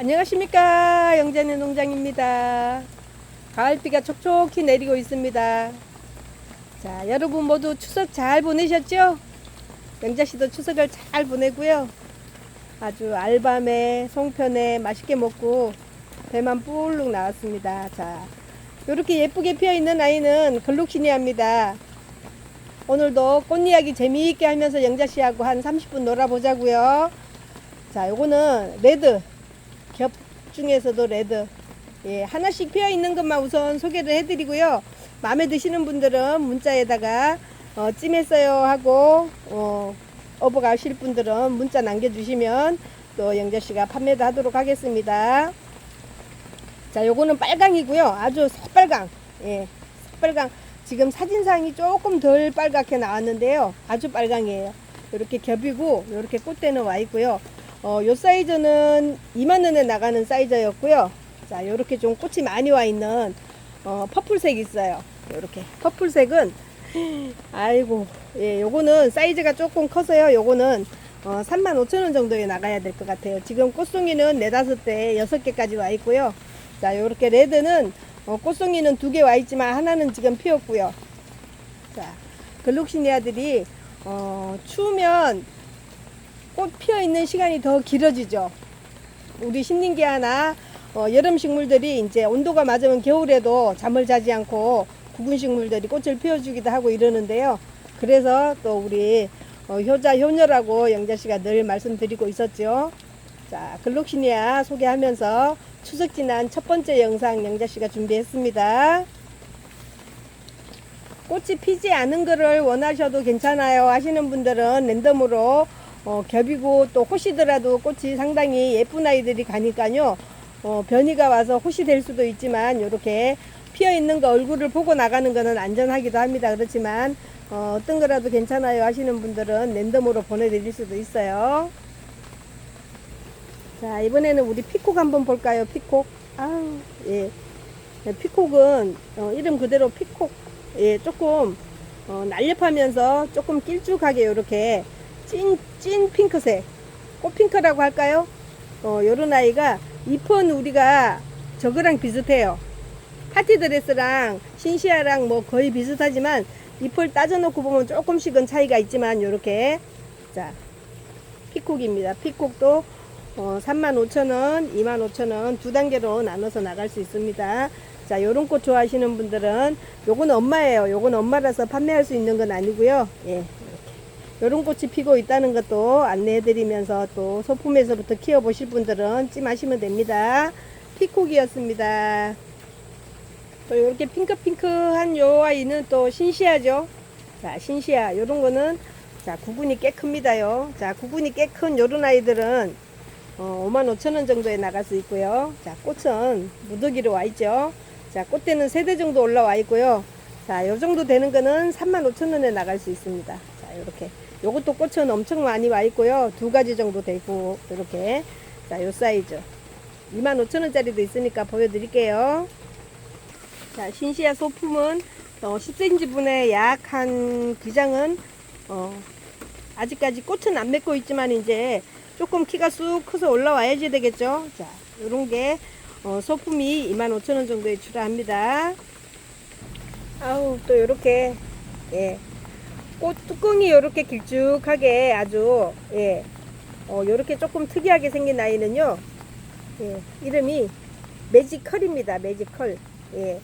안녕하십니까 영자네 농장입니다. 가을비가 촉촉히 내리고 있습니다. 자 여러분 모두 추석 잘 보내셨죠? 영자씨도 추석을 잘 보내고요. 아주 알밤에 송편에 맛있게 먹고 배만 뿔룩 나왔습니다. 자 이렇게 예쁘게 피어있는 아이는 글루키니아입니다. 오늘도 꽃 이야기 재미있게 하면서 영자씨하고 한 30분 놀아보자고요. 자 요거는 레드. 겹 중에서도 레드 예, 하나씩 피어 있는 것만 우선 소개를 해드리고요. 마음에 드시는 분들은 문자에다가 어, 찜했어요 하고 어, 어버 가실 분들은 문자 남겨주시면 또 영자 씨가 판매도 하도록 하겠습니다. 자, 요거는 빨강이고요. 아주 새빨강. 예, 새빨강. 지금 사진상이 조금 덜 빨갛게 나왔는데요. 아주 빨강이에요. 이렇게 겹이고 이렇게 꽃대는 와 있고요. 어, 요 사이즈는 2만원에 나가는 사이즈였고요. 자, 요렇게 좀 꽃이 많이 와 있는, 어, 퍼플색 있어요. 요렇게. 퍼플색은, 아이고, 예, 요거는 사이즈가 조금 커서요. 요거는, 어, 35,000원 정도에 나가야 될 것 같아요. 지금 꽃송이는 4, 5대, 6개까지 와 있고요. 자, 요렇게 레드는, 어, 꽃송이는 두개와 있지만 하나는 지금 피었고요. 자, 글록시니아들이, 어, 추우면 꽃 피어 있는 시간이 더 길어지죠. 우리 신nin기아나 어, 여름 식물들이 이제 온도가 맞으면 겨울에도 잠을 자지 않고 구근 식물들이 꽃을 피워주기도 하고 이러는데요. 그래서 또 우리 어, 효자 효녀라고 영자 씨가 늘 말씀드리고 있었죠. 자, 글록시니아 소개하면서 추석 지난 첫 번째 영상 영자 씨가 준비했습니다. 꽃이 피지 않은 거를 원하셔도 괜찮아요 하시는 분들은 랜덤으로 어, 겹이고 또 호시더라도 꽃이 상당히 예쁜 아이들이 가니까요. 어, 변이가 와서 호시 될 수도 있지만 이렇게 피어 있는 거 얼굴을 보고 나가는 거는 안전하기도 합니다. 그렇지만 어, 어떤 거라도 괜찮아요 하시는 분들은 랜덤으로 보내드릴 수도 있어요. 자 이번에는 우리 피콕 한번 볼까요? 피콕. 아우 예. 네, 피콕은 어, 이름 그대로 피콕. 예 조금 어, 날렵하면서 조금 길쭉하게 이렇게 찐, 찐 핑크색. 꽃핑크라고 할까요? 어, 요런 아이가 잎은 우리가 저거랑 비슷해요. 파티 드레스랑 신시아랑 뭐 거의 비슷하지만 잎을 따져놓고 보면 조금씩은 차이가 있지만 요렇게 자 피콕입니다. 피콕도 어, 35,000원, 25,000원 두 단계로 나눠서 나갈 수 있습니다. 자, 요런 꽃 좋아하시는 분들은 요건 엄마예요. 요건 엄마라서 판매할 수 있는 건 아니고요. 예, 요런 꽃이 피고 있다는 것도 안내해 드리면서 또 소품에서부터 키워 보실 분들은 찜하시면 됩니다. 피콕이었습니다. 또 이렇게 핑크핑크한 요 아이는 또 신시아죠. 자, 신시아. 요런 거는 자, 구분이 꽤 큽니다요. 자, 구분이 꽤 큰 요런 아이들은 어, 55,000원 정도에 나갈 수 있고요. 자, 꽃은 무더기로 와 있죠. 자, 꽃대는 세 대 정도 올라와 있고요. 자, 요 정도 되는 거는 35,000원에 나갈 수 있습니다. 자, 요렇게. 요것도 꽃은 엄청 많이 와 있고요. 두 가지 정도 되고, 이렇게. 자, 요 사이즈. 25,000원짜리도 있으니까 보여드릴게요. 자, 신시아 소품은 어, 10cm 분의 약 한 기장은 어, 아직까지 꽃은 안 맺고 있지만 이제 조금 키가 쑥 커서 올라와야지 되겠죠. 자, 요런 게 어, 소품이 25,000원 정도에 출하합니다. 아우, 또 요렇게 예. 꽃 뚜껑이 요렇게 길쭉하게 아주 예. 어, 요렇게 조금 특이하게 생긴 아이는요. 예. 이름이 매지컬입니다. 매지컬. 예.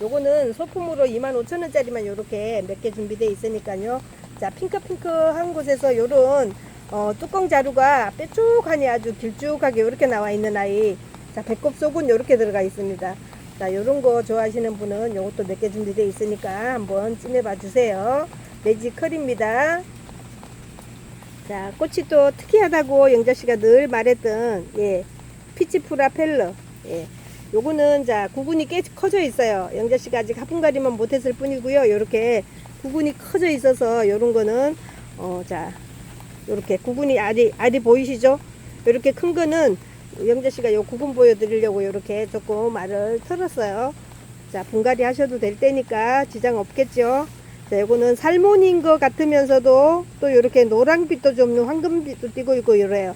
요거는 소품으로 25,000원짜리만 요렇게 몇 개 준비되어 있으니까요. 자, 핑크핑크한 곳에서 요런 어, 뚜껑 자루가 뾰족하니 아주 길쭉하게 이렇게 나와 있는 아이. 자, 배꼽 속은 이렇게 들어가 있습니다. 자, 요런 거 좋아하시는 분은 요것도 몇 개 준비되어 있으니까 한번 찜해 봐 주세요. 매지컬입니다. 자, 꽃이 또 특이하다고 영자씨가 늘 말했던, 예, 피치프라 펠러. 예. 요거는 자, 구근이 꽤 커져 있어요. 영자씨가 아직 화분가리만 못했을 뿐이고요. 요렇게 구근이 커져 있어서 요런 거는, 어, 자, 요렇게 구근이 알이, 알이 보이시죠? 요렇게 큰 거는 영자씨가 요 구근 보여드리려고 요렇게 조금 알을 털었어요. 자, 분갈이 하셔도 될 때니까 지장 없겠죠? 자, 요거는 살몬인 것 같으면서도 또 이렇게 노랑빛도 좀 황금빛도 띄고 있고 이래요.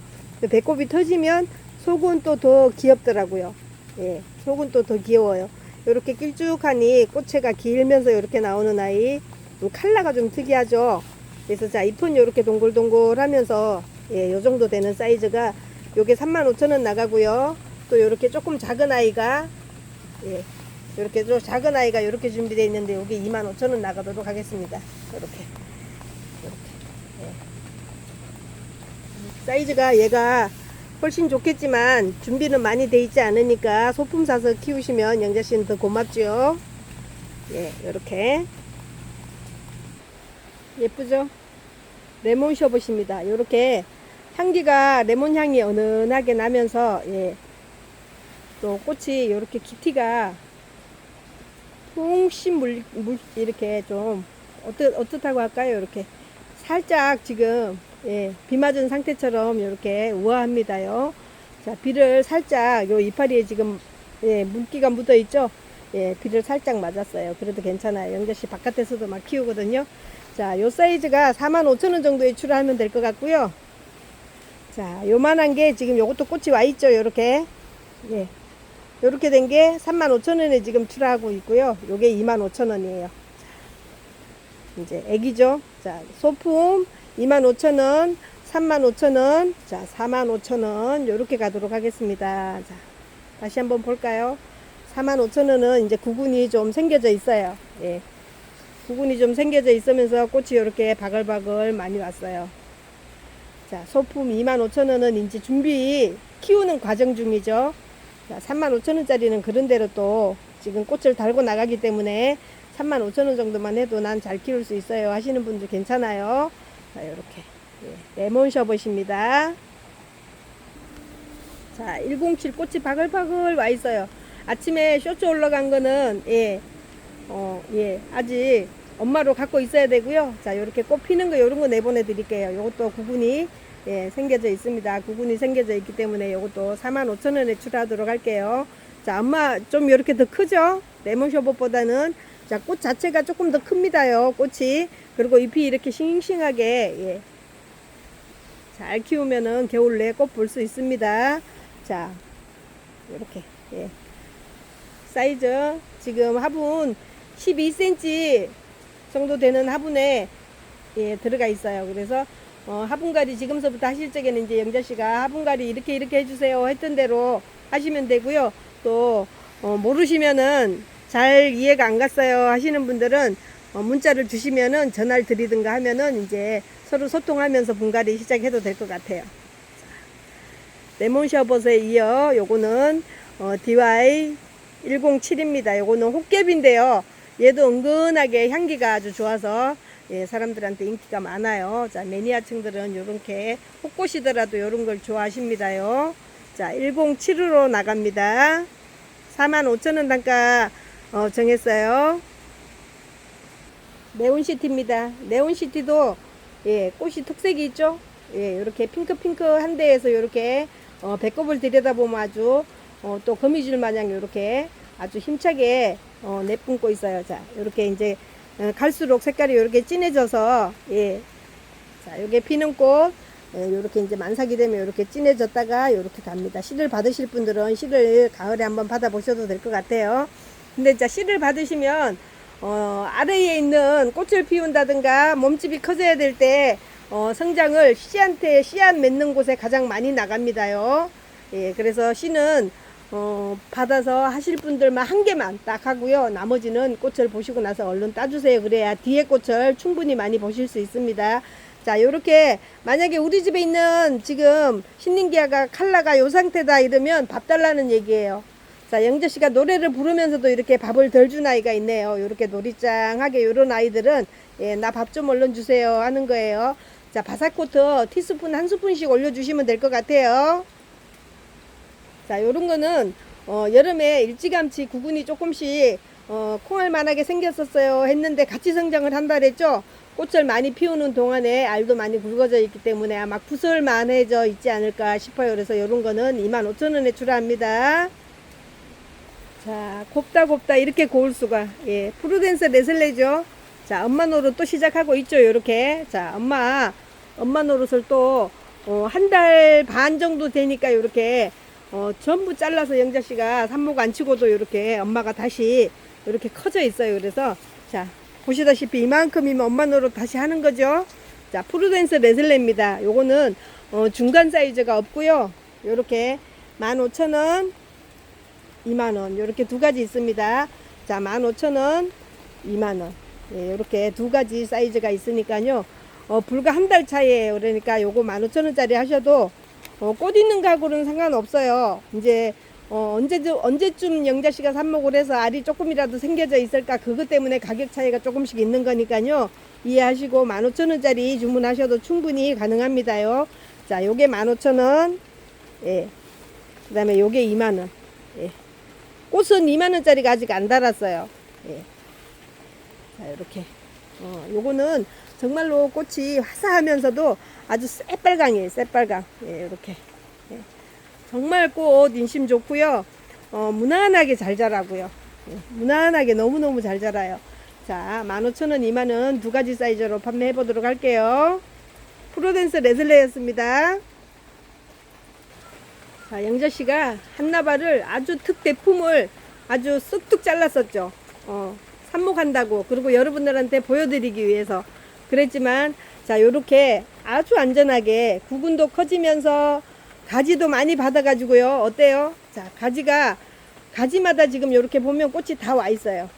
배꼽이 터지면 속은 또 더 귀엽더라고요. 예, 속은 또 더 귀여워요. 이렇게 길쭉하니 꽃채가 길면서 이렇게 나오는 아이. 음, 칼라가 좀 특이하죠. 그래서 자, 잎은 이렇게 동글동글 하면서 예, 요 정도 되는 사이즈가 요게 35,000원 나가고요. 또 이렇게 조금 작은 아이가 예, 이렇게 좀 작은 아이가 이렇게 준비되어 있는데 여기 25,000원 나가도록 하겠습니다. 이렇게. 예. 사이즈가 얘가 훨씬 좋겠지만 준비는 많이 돼 있지 않으니까 소품 사서 키우시면 영자 씨는 더 고맙죠. 예, 이렇게 예쁘죠? 레몬 셔봇입니다. 이렇게 향기가 레몬 향이 은은하게 나면서 예, 또 꽃이 이렇게 깊이가 퐁신 물, 물 이렇게 좀 어떻 어떻다고 할까요? 이렇게 살짝 지금 예, 비 맞은 상태처럼 이렇게 우아합니다요. 자, 비를 살짝 요 이파리에 지금 예, 물기가 묻어 있죠. 예, 비를 살짝 맞았어요. 그래도 괜찮아요. 영자 씨 바깥에서도 막 키우거든요. 자, 요 사이즈가 45,000원 정도에 출하하면 될 것 같고요. 자, 요만한 게 지금 요것도 꽃이 와 있죠. 요렇게. 예. 요렇게 된 게 35,000원에 지금 출하하고 있고요. 요게 25,000원이에요. 이제 애기죠. 자, 소품 25,000원, 35,000원, 자, 45,000원 요렇게 가도록 하겠습니다. 자, 다시 한번 볼까요? 45,000원은 이제 구근이 좀 생겨져 있어요. 예. 구근이 좀 생겨져 있으면서 꽃이 이렇게 바글바글 많이 왔어요. 자, 소품 25,000원은 이제 준비 키우는 과정 중이죠. 자, 35,000원짜리는 그런 대로 또 지금 꽃을 달고 나가기 때문에 35,000원 정도만 해도 난 잘 키울 수 있어요 하시는 분들 괜찮아요. 자, 이렇게 예, 레몬 셔봇입니다. 자, 107 꽃이 바글바글 와 있어요. 아침에 쇼츠 올라간 거는 예, 어, 예, 아직 엄마로 갖고 있어야 되고요. 자, 이렇게 꽃 피는 거 이런 거 내보내 드릴게요. 요것도 구분이 예, 생겨져 있습니다. 구분이 생겨져 있기 때문에 요것도 45,000원에 출하하도록 할게요. 자, 엄마 좀 이렇게 더 크죠? 레몬 셔봇보다는 자, 꽃 자체가 조금 더 큽니다요. 꽃이. 그리고 잎이 이렇게 싱싱하게 예. 잘 키우면은 겨울 내에 꽃 볼 수 있습니다. 자, 이렇게 예. 사이즈 지금 화분 12cm 정도 되는 화분에 예, 들어가 있어요. 그래서 어, 화분갈이 지금서부터 하실 적에는 이제 영자 씨가 화분갈이 이렇게 이렇게 해주세요 했던 대로 하시면 되고요. 또 어, 모르시면은 잘 이해가 안 갔어요 하시는 분들은 어, 문자를 주시면은 전화를 드리든가 하면은 이제 서로 소통하면서 분갈이 시작해도 될 것 같아요. 레몬 셔벗에 이어 요거는 어, DY 107입니다. 요거는 호깨비인데요. 얘도 은근하게 향기가 아주 좋아서 예, 사람들한테 인기가 많아요. 자, 매니아층들은 요렇게 호꽃이더라도 요런 걸 좋아하십니다요. 자, 107으로 나갑니다. 45,000원 단가 어, 정했어요. 네온시티입니다. 네온시티도 예, 꽃이 특색이 있죠. 예, 이렇게 핑크핑크한 데에서 이렇게 어, 배꼽을 들여다보면 아주 어, 또 거미줄 마냥 이렇게 아주 힘차게 어, 내뿜고 있어요. 자, 이렇게 이제 어, 갈수록 색깔이 이렇게 진해져서 예, 자, 이게 피는 꽃 예, 이렇게 이제 만삭이 되면 이렇게 진해졌다가 이렇게 갑니다. 씨를 받으실 분들은 씨를 가을에 한번 받아 보셔도 될 것 같아요. 근데 자 씨를 받으시면 어, 아래에 있는 꽃을 피운다든가 몸집이 커져야 될 때 어, 성장을 씨한테 씨앗 맺는 곳에 가장 많이 나갑니다요. 예, 그래서 씨는 어, 받아서 하실 분들만 한 개만 딱 하고요. 나머지는 꽃을 보시고 나서 얼른 따주세요. 그래야 뒤에 꽃을 충분히 많이 보실 수 있습니다. 자, 요렇게 만약에 우리 집에 있는 지금 신nin기아가 칼라가 요 상태다 이러면 밥 달라는 얘기예요. 자, 영재 씨가 노래를 부르면서도 이렇게 밥을 덜 준 아이가 있네요. 요렇게 놀이짱하게 요런 아이들은 예, 나 밥 좀 얼른 주세요 하는 거예요. 자, 바삭코트 티스푼 한 스푼씩 올려주시면 될 것 같아요. 자, 요런 거는 어, 여름에 일찌감치 구근이 조금씩 어, 콩알 만하게 생겼었어요 했는데 같이 성장을 한다 그랬죠. 꽃을 많이 피우는 동안에 알도 많이 굵어져 있기 때문에 아마 구슬만해져 있지 않을까 싶어요. 그래서 요런 거는 25,000원에 출하합니다. 자, 곱다 곱다 이렇게 고울 수가. 예, 프루덴스 레슬레죠. 자, 엄마 노릇 또 시작하고 있죠. 요렇게. 자, 엄마 엄마 노릇을 또 어, 한 달 반 정도 되니까 요렇게 어, 전부 잘라서 영자 씨가 삽목 안 치고도 이렇게 엄마가 다시 이렇게 커져 있어요. 그래서 자 보시다시피 이만큼이면 엄마 노릇 다시 하는 거죠. 자 프루덴스 레슬레입니다. 요거는 어, 중간 사이즈가 없고요. 요렇게 15,000원, 2만원 요렇게 두 가지 있습니다. 자 15,000원, 2만원 예, 요렇게 두 가지 사이즈가 있으니까요. 어, 불과 한 달 차이에요. 그러니까 요거 15,000원짜리 하셔도 어, 꽃 있는 가구는 상관없어요. 이제 어, 언제쯤 언제쯤 영자 씨가 삽목을 해서 알이 조금이라도 생겨져 있을까 그것 때문에 가격 차이가 조금씩 있는 거니까요. 이해하시고 15,000원짜리 주문하셔도 충분히 가능합니다요. 자, 요게 15,000원. 예. 그다음에 요게 2만 원. 예. 꽃은 2만 원짜리가 아직 안 달았어요. 예. 자, 이렇게. 어, 요거는 정말로 꽃이 화사하면서도 아주 새빨강이에요. 새빨강. 예, 이렇게. 예. 정말 꽃 인심 좋고요. 어, 무난하게 잘 자라고요. 예, 무난하게 너무너무 잘 자라요. 자, 15,000원, 2만원 두 가지 사이즈로 판매해 보도록 할게요. 프로덴스 레슬레였습니다. 자, 영자 씨가 한나발을 아주 특대품을 아주 쓱둑 잘랐었죠. 어, 삽목한다고. 그리고 여러분들한테 보여드리기 위해서. 그랬지만, 자, 요렇게 아주 안전하게 구근도 커지면서 가지도 많이 받아 가지고요. 어때요? 자, 가지가, 가지마다 지금 요렇게 보면 꽃이 다 와 있어요.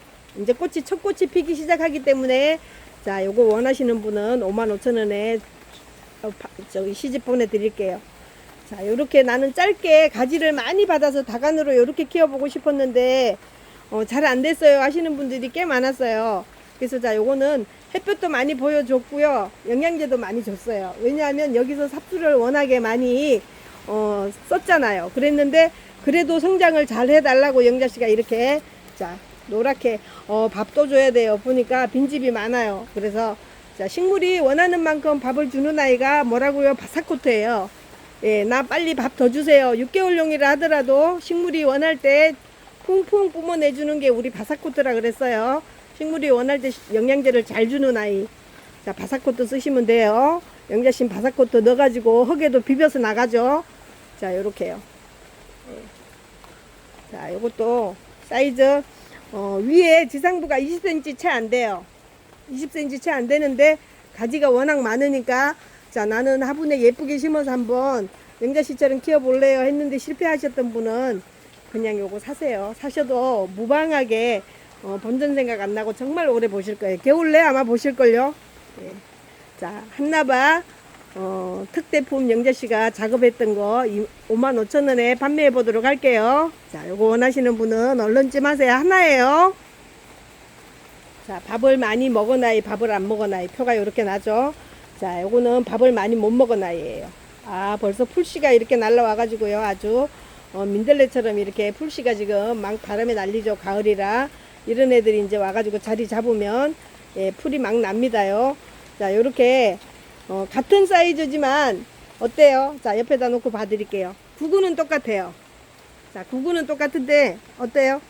이제 꽃이, 첫 꽃이 피기 시작하기 때문에, 자, 요거 원하시는 분은 55,000원에 어, 파- 저기 시집 보내 드릴게요. 자, 요렇게 나는 짧게 가지를 많이 받아서 다간으로 요렇게 키워보고 싶었는데, 어, 잘 안 됐어요 하시는 분들이 꽤 많았어요. 그래서 자, 요거는 햇볕도 많이 보여줬고요. 영양제도 많이 줬어요. 왜냐하면 여기서 삽수를 워낙에 많이, 어, 썼잖아요. 그랬는데, 그래도 성장을 잘 해달라고 영자 씨가 이렇게, 자, 노랗게, 어, 밥도 줘야 돼요. 보니까 빈집이 많아요. 그래서, 자, 식물이 원하는 만큼 밥을 주는 아이가 뭐라고요? 바사코트예요. 예, 나 빨리 밥 더 주세요. 6개월용이라 하더라도 식물이 원할 때 퐁퐁 뿜어내주는 게 우리 바사코트라 그랬어요. 식물이 원할 때 영양제를 잘 주는 아이. 자, 바사코트 쓰시면 돼요. 영자신 바사코트 넣어가지고 흙에도 비벼서 나가죠. 자, 요렇게요. 예. 자, 요것도 사이즈, 어, 위에 지상부가 20cm 채 안 돼요. 20cm 채 안 되는데 가지가 워낙 많으니까 자 나는 화분에 예쁘게 심어서 한번 영자 씨처럼 키워볼래요 했는데 실패하셨던 분은 그냥 요거 사세요 사셔도 무방하게 어, 번전 생각 안 나고 정말 오래 보실 거예요 겨울 내 아마 보실걸요 예. 자 한나바 어, 특대품 영자 씨가 작업했던 거 5만 5천 원에 판매해 보도록 할게요 자 요거 원하시는 분은 얼른쯤 하세요 하나예요 자, 밥을 많이 먹은 아이, 밥을 안 먹은 아이 표가 이렇게 나죠. 자, 요거는 밥을 많이 못 먹은 아이예요. 아, 벌써 풀씨가 이렇게 날라와 가지고요. 아주 어, 민들레처럼 이렇게 풀씨가 지금 막 바람에 날리죠. 가을이라 이런 애들이 이제 와가지고 자리 잡으면 예, 풀이 막 납니다요. 자, 요렇게 어, 같은 사이즈지만 어때요? 자, 옆에다 놓고 봐드릴게요. 구구는 똑같아요. 자, 구구는 똑같은데 어때요?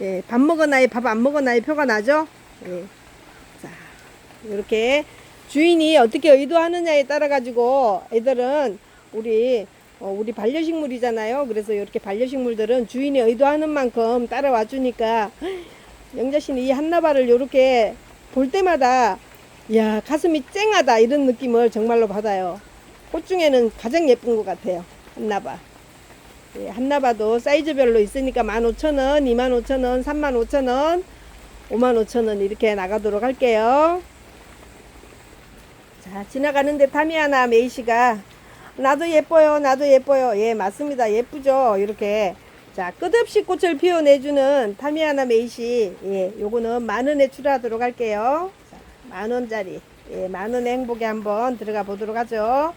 예, 밥 먹은 아이, 밥 안 먹은 아이 표가 나죠? 예. 자, 이렇게 주인이 어떻게 의도하느냐에 따라 가지고 애들은 우리 어, 우리 반려식물이잖아요. 그래서 이렇게 반려식물들은 주인이 의도하는 만큼 따라와 주니까 영자씨는 이 한나발을 이렇게 볼 때마다 야 가슴이 쨍하다 이런 느낌을 정말로 받아요. 꽃 중에는 가장 예쁜 것 같아요. 한나발. 예, 한나바도 사이즈별로 있으니까 15,000원, 25,000원, 35,000원, 55,000원 이렇게 나가도록 할게요. 자, 지나가는데 타미아나 메이시가 나도 예뻐요, 나도 예뻐요. 예, 맞습니다. 예쁘죠? 이렇게. 자, 끝없이 꽃을 피워내주는 타미아나 메이시. 예, 요거는 만 원에 출하도록 할게요. 자, 만 원짜리. 예, 만 원의 행복에 한번 들어가 보도록 하죠.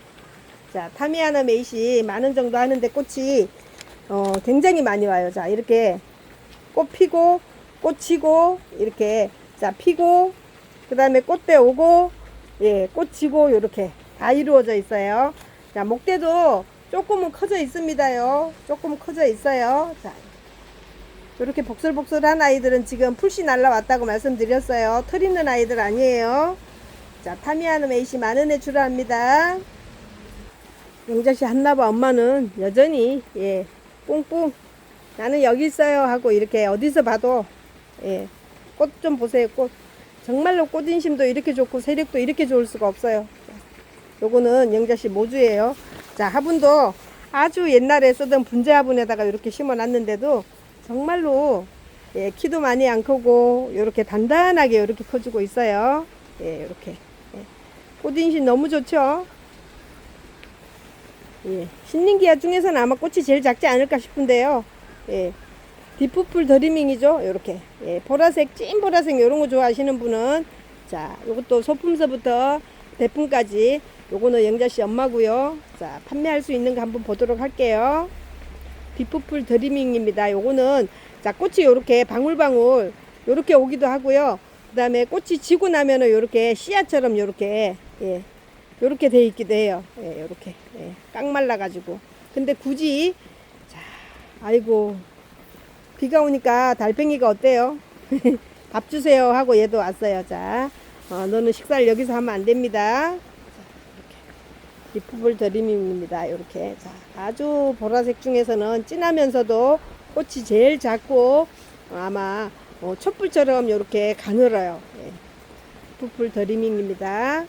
자, 타미아나 메이시 만 원 정도 하는데 꽃이 어, 굉장히 많이 와요. 자, 이렇게 꽃 피고, 꽃 치고, 이렇게, 자, 피고, 그 다음에 꽃대 오고, 예, 꽃 치고, 요렇게 다 이루어져 있어요. 자, 목대도 조금은 커져 있습니다요. 조금 커져 있어요. 자, 이렇게 복슬복슬한 아이들은 지금 풀씨 날라왔다고 말씀드렸어요. 털 있는 아이들 아니에요. 자, 타미아는 메이시 만원에 출하합니다. 영자씨 한나봐 엄마는 여전히 예 뿡뿡 나는 여기 있어요 하고 이렇게 어디서 봐도 예, 꽃 좀 보세요 꽃 정말로 꽃 인심도 이렇게 좋고 세력도 이렇게 좋을 수가 없어요 요거는 영자씨 모주예요 자 화분도 아주 옛날에 쓰던 분재 화분에다가 이렇게 심어 놨는데도 정말로 예, 키도 많이 안 크고 이렇게 단단하게 이렇게 커지고 있어요 예, 이렇게 예. 꽃 인심 너무 좋죠 예, 신nin기아 중에서는 아마 꽃이 제일 작지 않을까 싶은데요. 예, 디프풀 더리밍이죠. 요렇게. 예, 보라색, 찐 보라색 요런 거 좋아하시는 분은 자, 요것도 소품서부터 대품까지 요거는 영자씨 엄마고요. 자, 판매할 수 있는 거 한번 보도록 할게요. 디프풀 더리밍입니다. 요거는 자, 꽃이 요렇게 방울방울 요렇게 오기도 하고요. 그 다음에 꽃이 지고 나면은 요렇게 씨앗처럼 요렇게 예. 요렇게 돼 있기도 해요. 예, 요렇게. 예, 깡 말라 가지고. 근데 굳이, 자, 아이고, 비가 오니까 달팽이가 어때요? 밥 주세요 하고 얘도 왔어요. 자, 어, 너는 식사를 여기서 하면 안 됩니다. 자, 이렇게. 리프블 드리밍입니다. 요렇게. 자, 아주 보라색 중에서는 진하면서도 꽃이 제일 작고, 어, 아마, 어, 촛불처럼 요렇게 가늘어요. 예. 리프블 드리밍입니다.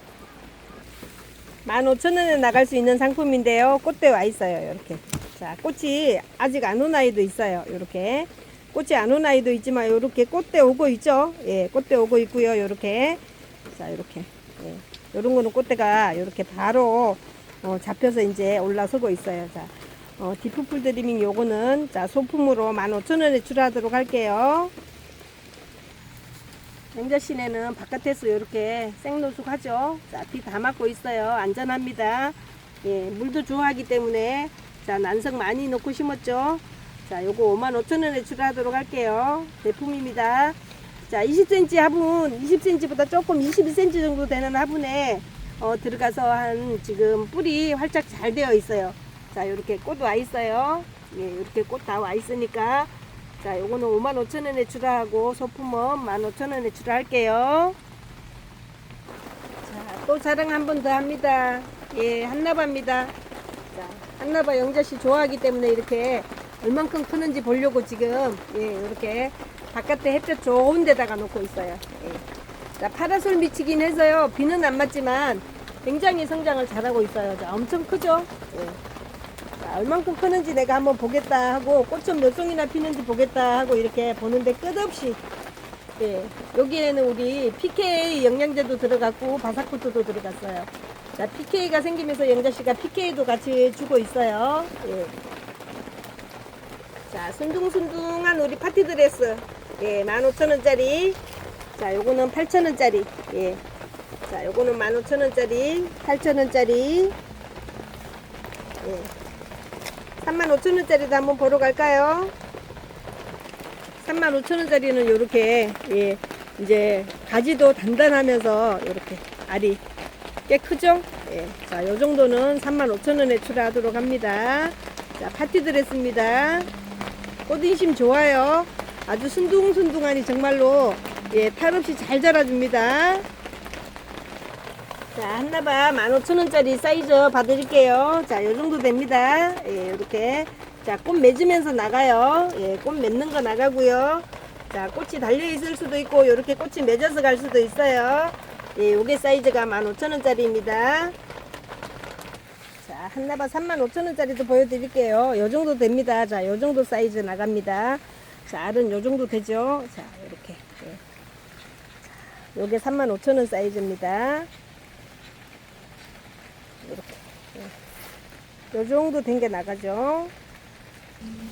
15,000원에 나갈 수 있는 상품인데요. 꽃대 와 있어요. 이렇게. 자, 꽃이 아직 안 온 아이도 있어요. 이렇게. 꽃이 안 온 아이도 있지만 이렇게 꽃대 오고 있죠. 예, 꽃대 오고 있고요. 이렇게. 자, 이렇게. 예. 요런 거는 꽃대가 이렇게 바로 어, 잡혀서 이제 올라서고 있어요. 자, 어, 디프풀 드리밍 요거는 자, 소품으로 15,000원에 출하도록 할게요. 냉자 시내는 바깥에서 이렇게 생노숙 하죠. 자, 비 다 맞고 있어요. 안전합니다. 예, 물도 좋아하기 때문에 자, 난석 많이 넣고 심었죠. 자, 요거 55,000원에 출하도록 할게요. 제품입니다. 자, 20cm 화분, 20cm보다 조금 22cm 정도 되는 화분에 어, 들어가서 한 지금 뿌리 활짝 잘 되어 있어요. 자, 요렇게 꽃 와 있어요. 예, 요렇게 꽃 다 와 있으니까 자, 요거는 55,000원에 출하하고 소품은 15,000원에 출하할게요. 자, 또 자랑 한 번 더 합니다. 예, 한나바입니다. 자, 한나바 영자씨 좋아하기 때문에 이렇게 얼만큼 크는지 보려고 지금 예, 이렇게 바깥에 햇볕 좋은 데다가 놓고 있어요. 예. 자, 파라솔 미치긴 해서요. 비는 안 맞지만 굉장히 성장을 잘하고 있어요. 자, 엄청 크죠? 예. 자, 얼만큼 크는지 내가 한번 보겠다 하고 꽃은 몇 송이나 피는지 보겠다 하고 이렇게 보는데 끝없이 예, 여기에는 우리 PK 영양제도 들어갔고 바사코트도 들어갔어요. 자, PK가 생기면서 영자씨가 PK도 같이 주고 있어요. 예. 자, 순둥순둥한 우리 파티 드레스. 예, 15,000원짜리. 자, 요거는 8,000원짜리. 예. 자, 요거는 15,000원짜리, 8,000원짜리. 예. 35,000원짜리도 한번 보러 갈까요? 35,000원짜리는 요렇게, 예, 이제 가지도 단단하면서 요렇게 알이 꽤 크죠? 예. 자, 요 정도는 35,000원에 출하하도록 합니다. 자, 파티 드레스입니다. 꽃인심 좋아요. 아주 순둥순둥하니 정말로, 예, 탈 없이 잘 자라줍니다. 자, 한나봐 15,000원짜리 사이즈 봐드릴게요. 자, 요 정도 됩니다. 예, 이렇게. 자, 꽃 맺으면서 나가요. 예, 꽃 맺는 거 나가고요. 자, 꽃이 달려있을 수도 있고, 이렇게 꽃이 맺어서 갈 수도 있어요. 예, 요게 사이즈가 15,000원짜리입니다. 자, 한나봐 35,000원짜리도 보여드릴게요. 요 정도 됩니다. 자, 요 정도 사이즈 나갑니다. 자, 알은 요 정도 되죠. 자, 이렇게. 예. 자, 요게 35,000원 사이즈입니다. 이렇게. 예. 요 정도 된 게 나가죠.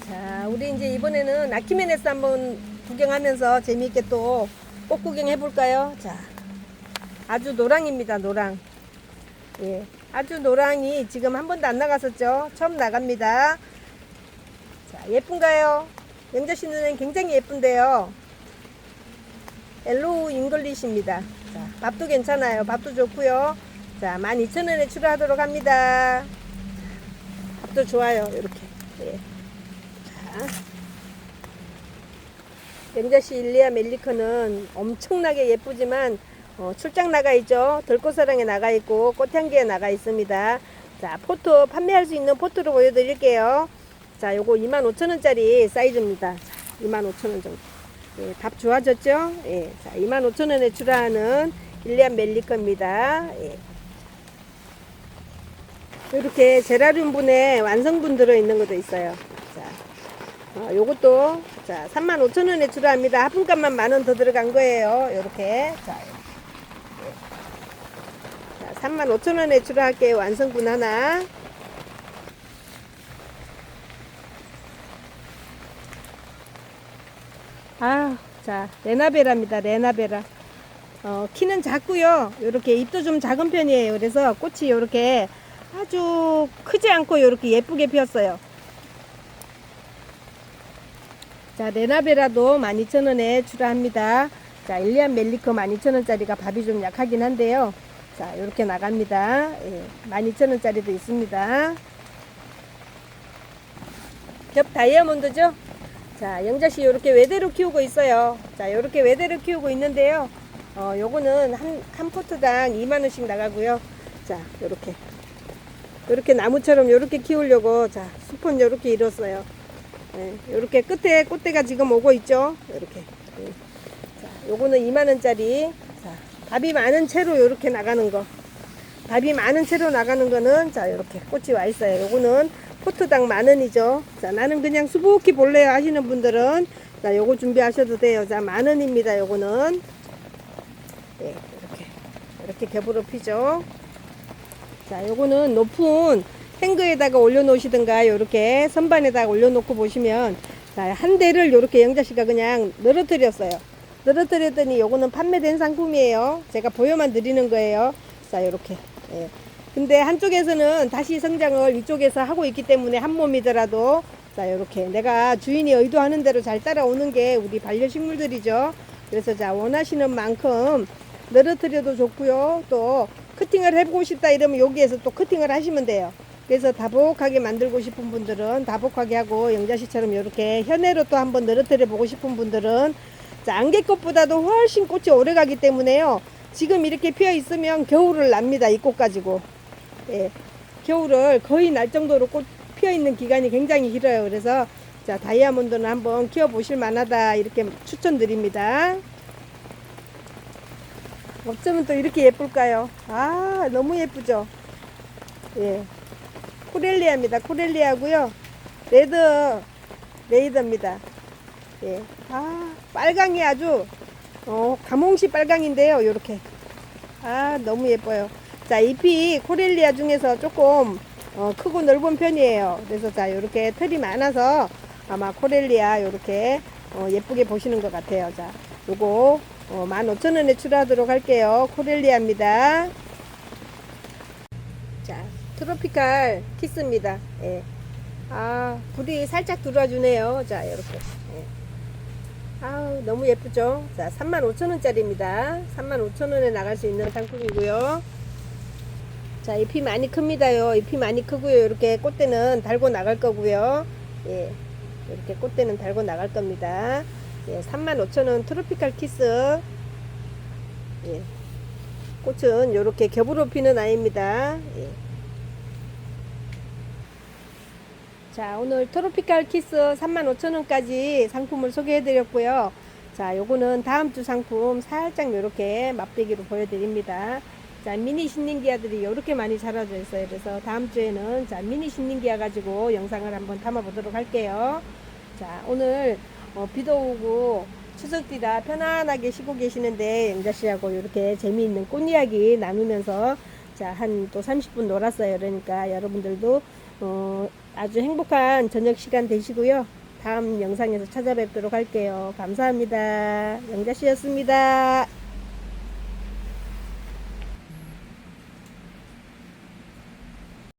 자, 우리 이제 이번에는 아키메네스 한번 구경하면서 재미있게 또 꽃 구경 해볼까요? 자, 아주 노랑입니다, 노랑. 예. 아주 노랑이 지금 한 번도 안 나갔었죠? 처음 나갑니다. 자, 예쁜가요? 영자씨 눈엔 굉장히 예쁜데요. 엘로우 잉글리시입니다. 자, 밥도 괜찮아요. 밥도 좋고요. 자, 12,000원에 출하하도록 합니다. 밥도 좋아요. 이렇게. 예. 자. 영자씨 일리아 멜리커는 엄청나게 예쁘지만 어, 출장 나가 있죠. 들꽃사랑에 나가 있고 꽃향기에 나가 있습니다. 자, 포토 판매할 수 있는 포토로 보여드릴게요. 자, 요거 25,000원짜리 사이즈입니다. 자, 25,000원 정도. 예, 답 좋아졌죠? 예. 자, 25,000원에 출하하는 일리안 멜리 겁니다. 예. 이렇게 제라늄 분에 완성분 들어있는 것도 있어요. 자, 어, 요것도, 자, 35,000원에 출하합니다. 하품값만 만 원 더 들어간 거예요. 요렇게. 자, 예. 자 35,000원에 출하할게요. 완성분 하나. 아, 자, 레나베라입니다. 레나베라. 어, 키는 작고요. 이렇게 잎도 좀 작은 편이에요. 그래서 꽃이 이렇게 아주 크지 않고 이렇게 예쁘게 피었어요. 자, 레나베라도 12,000원에 출하합니다. 자, 일리안 멜리커 12,000원짜리가 밥이 좀 약하긴 한데요. 자, 이렇게 나갑니다. 예, 12,000원짜리도 있습니다. 겹 다이아몬드죠? 자, 영자씨 이렇게 외대로 키우고 있어요. 자, 이렇게 외대로 키우고 있는데요. 어, 요거는 한, 한 포트당 2만원씩 나가고요. 자, 요렇게. 요렇게 나무처럼 요렇게 키우려고, 자, 수폰 요렇게 이뤘어요. 예, 요렇게 끝에 꽃대가 지금 오고 있죠. 요렇게. 예. 자, 요거는 2만원짜리. 자, 밥이 많은 채로 요렇게 나가는 거. 밥이 많은 채로 나가는 거는, 자, 요렇게 꽃이 와 있어요. 요거는 포트당 만 원이죠. 자, 나는 그냥 수북히 볼래요 하시는 분들은, 자, 요거 준비하셔도 돼요. 자, 만 원입니다. 요거는. 예, 이렇게. 이렇게 겹으로 피죠. 자, 요거는 높은 행거에다가 올려놓으시든가, 요렇게 선반에다가 올려놓고 보시면, 자, 한 대를 요렇게 영자 씨가 그냥 늘어뜨렸어요. 늘어뜨렸더니 요거는 판매된 상품이에요. 제가 보여만 드리는 거예요. 자, 요렇게. 예. 근데 한쪽에서는 다시 성장을 이쪽에서 하고 있기 때문에 한 몸이더라도 자 요렇게 내가 주인이 의도하는 대로 잘 따라오는 게 우리 반려식물들이죠 그래서 자 원하시는 만큼 늘어뜨려도 좋고요 또 커팅을 해보고 싶다 이러면 여기에서 또 커팅을 하시면 돼요 그래서 다복하게 만들고 싶은 분들은 다복하게 하고 영자씨처럼 이렇게 현해로 또 한번 늘어뜨려 보고 싶은 분들은 자 안개꽃보다도 훨씬 꽃이 오래 가기 때문에요 지금 이렇게 피어 있으면 겨울을 납니다 이 꽃 가지고 예, 겨울을 거의 날 정도로 꽃 피어 있는 기간이 굉장히 길어요. 그래서 자 다이아몬드는 한번 키워 보실 만하다 이렇게 추천드립니다. 어쩌면 또 이렇게 예쁠까요? 아 너무 예쁘죠? 예, 코렐리아입니다. 코렐리아고요. 레드 레이더입니다. 예, 아 빨강이 아주 어 가몽시 빨강인데요. 요렇게 아 너무 예뻐요. 자 잎이 코렐리아 중에서 조금 어, 크고 넓은 편이에요. 그래서 자 이렇게 털이 많아서 아마 코렐리아 이렇게 어, 예쁘게 보시는 것 같아요. 자 요거 어, 15,000원에 출하도록 할게요. 코렐리아입니다. 자 트로피칼 키스입니다. 예. 아 불이 살짝 들어와주네요. 자 이렇게. 예. 아우 너무 예쁘죠? 자 35,000원짜리입니다. 35,000원에 나갈 수 있는 상품이고요. 자, 잎이 많이 큽니다요. 잎이 많이 크고요. 이렇게 꽃대는 달고 나갈 거고요. 예. 이렇게 꽃대는 달고 나갈 겁니다. 예, 35,000원 트로피칼 키스. 예. 꽃은 이렇게 겹으로 피는 아이입니다. 예. 자, 오늘 트로피칼 키스 35,000원까지 상품을 소개해 드렸고요. 자, 요거는 다음 주 상품 살짝 이렇게 맛배기로 보여드립니다. 자, 미니 신nin기아들이 이렇게 많이 자라져 있어요. 그래서 다음 주에는 자, 미니 신nin기아 가지고 영상을 한번 담아 보도록 할게요. 자, 오늘 어, 비도 오고 추석뒤라 편안하게 쉬고 계시는데 영자씨하고 이렇게 재미있는 꽃 이야기 나누면서 자, 한 또 30분 놀았어요. 그러니까 여러분들도 어, 아주 행복한 저녁 시간 되시고요. 다음 영상에서 찾아뵙도록 할게요. 감사합니다. 영자씨였습니다.